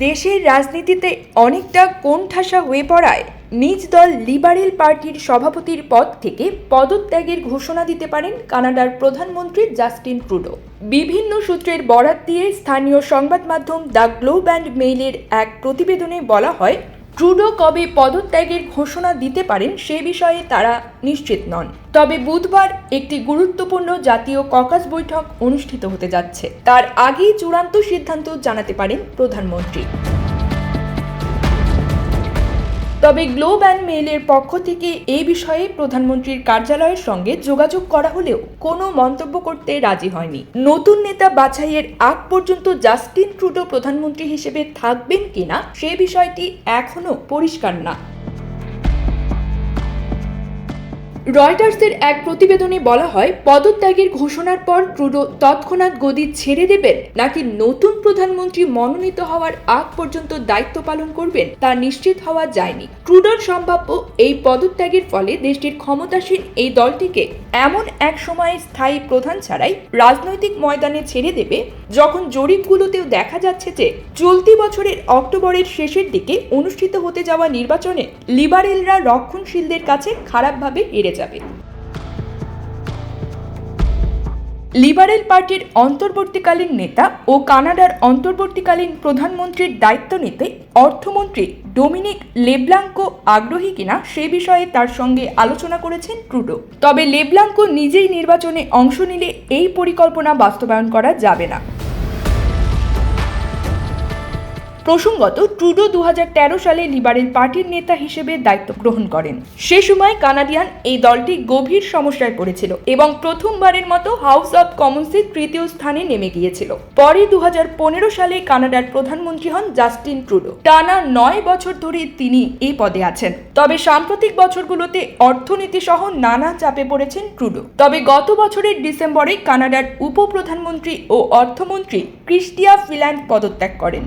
দেশের রাজনীতিতে অনেকটা কোণঠাসা হয়ে পড়ায় নিজ দল লিবারেল পার্টির সভাপতির পদ থেকে পদত্যাগের ঘোষণা দিতে পারেন কানাডার প্রধানমন্ত্রী জাস্টিন ট্রুডো। বিভিন্ন সূত্রের বরাত দিয়ে স্থানীয় সংবাদ মাধ্যম দ্য গ্লোব অ্যান্ড মেইলের এক প্রতিবেদনে বলা হয় ট্রুডো কবে পদত্যাগের ঘোষণা দিতে পারেন সে বিষয়ে তারা নিশ্চিত নন। তবে বুধবার একটি গুরুত্বপূর্ণ জাতীয় ককাস বৈঠক অনুষ্ঠিত হতে যাচ্ছে। তার আগেই চূড়ান্ত সিদ্ধান্ত জানাতে পারেন প্রধানমন্ত্রী। তবে গ্লোব অ্যান্ড মেইলের পক্ষ থেকে এই বিষয়ে প্রধানমন্ত্রীর কার্যালয়ের সঙ্গে যোগাযোগ করা হলেও কোনো মন্তব্য করতে রাজি হয়নি। নতুন নেতা বাছাইয়ের আগ পর্যন্ত জাস্টিন ট্রুডো প্রধানমন্ত্রী হিসেবে থাকবেন কিনা সে বিষয়টি এখনও পরিষ্কার না। রয়টার্সের এক প্রতিবেদনে বলা হয়, পদত্যাগের ঘোষণার পর ট্রুডো তৎক্ষণাৎ গদি ছেড়ে দেবেন, নাকি নতুন প্রধানমন্ত্রী মনোনীত হওয়ার আগ পর্যন্ত দায়িত্ব পালন করবেন তা নিশ্চিত হওয়া যায়নি। ট্রুডোর সম্ভাব্য এই পদত্যাগের ফলে দেশটির ক্ষমতাসীন এই দলটিকে এমন এক সময়ে স্থায়ী প্রধান ছাড়াই রাজনৈতিক ময়দানে ছেড়ে দেবে, যখন জরিপগুলোতেও দেখা যাচ্ছে যে চলতি বছরের অক্টোবরের শেষের দিকে অনুষ্ঠিত হতে যাওয়া নির্বাচনে লিবারেলরা রক্ষণশীলদের কাছে খারাপভাবে হেরে যাবে। লিবারেল পার্টির অন্তর্বর্তীকালীন নেতা ও কানাডার অন্তর্বর্তীকালীন প্রধানমন্ত্রীর দায়িত্ব নিতে অর্থমন্ত্রী ডোমিনিক লেবলাঙ্কো আগ্রহী কিনা সে বিষয়ে তার সঙ্গে আলোচনা করেছেন ট্রুডো। তবে লেবলাঙ্কো নিজেই নির্বাচনে অংশ নিলে এই পরিকল্পনা বাস্তবায়ন করা যাবে না। প্রসঙ্গত, ট্রুডো দু হাজার তেরো সালে লিবারেল পার্টির নেতা হিসেবে দায়িত্ব গ্রহণ করেন। সে সময় কানাডিয়ান এই দলটি গভীর সমস্যায় পড়েছিল এবং প্রথমবারের মতো হাউস অব কমন্সের তৃতীয় স্থানে নেমে গিয়েছিল। পরে দু হাজার পনেরো সালে কানাডার প্রধানমন্ত্রী হন জাস্টিন ট্রুডো। টানা নয় বছর ধরে তিনি এই পদে আছেন। তবে সাম্প্রতিক বছরগুলোতে অর্থনীতি সহ নানা চাপে পড়েছেন ট্রুডো। তবে গত বছরের ডিসেম্বরে কানাডার উপপ্রধানমন্ত্রী ও অর্থমন্ত্রী ক্রিস্টিয়া ফিল্যান্ড পদত্যাগ করেন।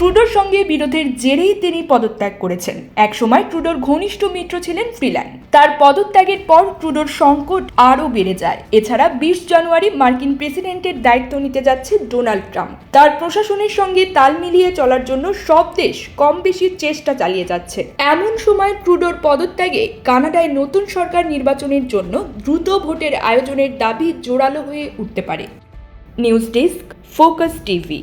ট্রুডোর সঙ্গে বিরোধের জেরেই তিনি পদত্যাগ করেছেন। একসময় ট্রুডোর ঘনিষ্ঠ মিত্র ছিলেন ফ্রিল্যান্ড তার পদত্যাগের পর ট্রুডোর সংকট আরও বেড়ে যায়। এছাড়া বিশ জানুয়ারি মার্কিন প্রেসিডেন্টের দায়িত্ব নিতে যাচ্ছে ডোনাল্ড ট্রাম্প। তার প্রশাসনের সঙ্গে তাল মিলিয়ে চলার জন্য সব দেশ কম বেশি চেষ্টা চালিয়ে যাচ্ছে। এমন সময় ট্রুডোর পদত্যাগে কানাডায় নতুন সরকার নির্বাচনের জন্য দ্রুত ভোটের আয়োজনের দাবি জোরালো হয়ে উঠতে পারে। News desk, focus TV.